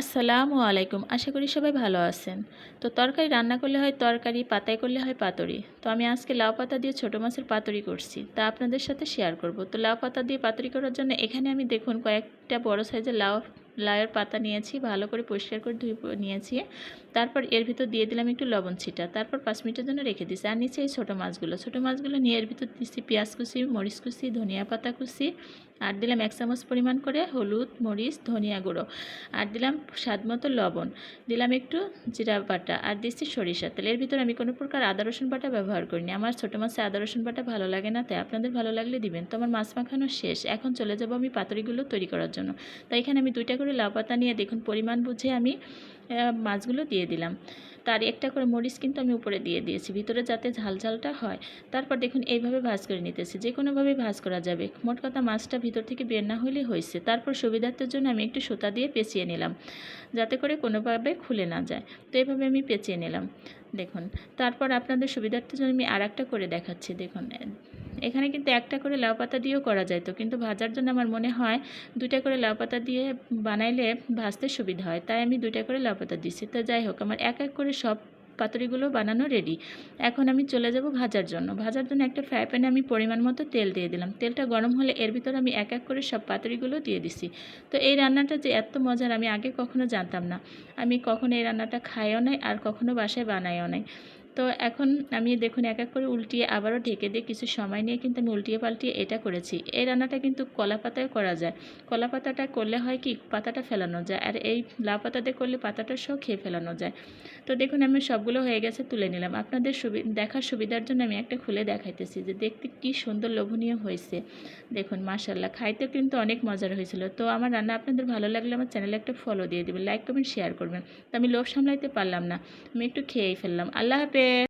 আসসালামু আলাইকুম। আশা করি সবাই ভালো আছেন। তো তরকারি রান্না করলে হয় তরকারি, পাতায় করলে হয় পাতুরি। তো আমি আজকে লাউ পাতা দিয়ে ছোটো মাছের পাতুরি করছি। তা আপনাদের সাথে শেয়ার করব। তো লাউ পাতা দিয়ে পাতুরি করার জন্য এখানে আমি দেখুন কয়েকটা বড় সাইজের লাউ, লাউয়ের পাতা নিয়েছি, ভালো করে পরিষ্কার করে ধুয়ে নিয়েছি। তারপর এর ভিতর দিয়ে দিলাম একটু লবণ ছিটা। তারপর পাঁচ মিনিটের জন্য রেখে দিয়েছি আর নিচে এই ছোটো মাছগুলো। ছোটো মাছগুলো নিয়ে এর ভিতর দিচ্ছি পেঁয়াজ কুচি, মরিচ কুচি, ধনিয়া পাতা কুচি আর দিলাম এক চামচ পরিমাণ করে হলুদ, মরিচ, ধনিয়া গুঁড়ো। আর দিলাম স্বাদ মতো লবণ। দিলাম একটু জিরা বাটা আর দিচ্ছি সরিষা তেল। এর ভিতরে আমি কোনো প্রকার আদা, রসুন বাটা ব্যবহার করিনি। আমার ছোটো মাছে আদা, রসুন বাটা ভালো লাগে না, তাই আপনাদের ভালো লাগলে দিবেন। তো আমার মাছ মাখানো শেষ। এখন চলে যাব আমি পাতুরিগুলো তৈরি করার জন্য। তাই এখানে আমি দুইটা করে লাউ পাতা নিয়ে দেখুন পরিমাণ বুঝে আমি মাছগুলো দিয়ে দিলাম। তার একটা করে মরিচ কিন্তু আমি উপরে দিয়ে দিয়েছি। ভিতরে যাতে ঝাল ঝালটা হয়, তারপর দেখুন এইভাবে ভাজ করে নিতেছি। যে কোনোভাবেই ভাজ করা যাবে। মোট কথা মাছটা ভিতর থেকে বের না হলেই হয়েছে তারপর সুবিধার্থের জন্য আমি একটু সুতা দিয়ে পেঁচিয়ে নিলাম, যাতে করে কোনোভাবে খুলে না যায়। তো এইভাবে আমি পেঁচিয়ে নিলাম। দেখুন, তারপর আপনাদের সুবিধার্থের জন্য আমি আর করে দেখাচ্ছি। দেখুন এখানে কিন্তু একটা করে লাউ পাতা দিয়েও করা যায় তো। কিন্তু ভাজার জন্য আমার মনে হয় দুইটা করে লাউ পাতা দিয়ে বানাইলে ভাজতে সুবিধা হয়। তাই আমি দুইটা করে লাউ পাতা দিচ্ছি তো যাই হোক, আমার এক এক করে সব পাতুরিগুলো বানানো রেডি এখন আমি চলে যাব ভাজার জন্য। ভাজার জন্য একটা ফ্রাই প্যানে আমি পরিমাণ মতো তেল দিয়ে দিলাম। তেলটা গরম হলে এর ভিতরে আমি এক এক করে সব পাতুরিগুলো দিয়ে দিছি। তো এই রান্নাটা যে এত মজার আমি আগে কখনো জানতাম না। আমি কখনো এই রান্নাটা খাইও নাই আর কখনো বাসায় বানাইও নাই। তো এখন আমি দেখুন এক এক করে উল্টিয়ে আবারও ঢেকে দিয়ে কিছু সময় নিয়ে কিন্তু আমি উল্টিয়ে পাল্টিয়ে এটা করেছি। এই রান্নাটা কিন্তু কলা পাতায় করা যায়। কলা পাতাটা করলে হয় কি পাতাটা ফেলানো যায় আর এই লাউ পাতাতে করলে পাতাটা সহ খেয়ে ফেলানো যায়। তো দেখুন আমি সবগুলো হয়ে গেছে তুলে নিলাম। আপনাদের সুবি, দেখার সুবিধার জন্য আমি একটা খুলে দেখাইতেছি যে দেখতে কি সুন্দর লোভনীয় হয়েছে। দেখুন মাশাল্লাহ খাইতে কিন্তু অনেক মজার হয়েছিল। তো আমার রান্না আপনাদের ভালো লাগলে আমার চ্যানেলে একটা ফলো দিয়ে দেবেন লাইক কমেন্ট শেয়ার করবেন। তো আমি লোভ সামলাইতে পারলাম না। আমি একটু খেয়েই ফেললাম। আল্লাহ হাফেজ!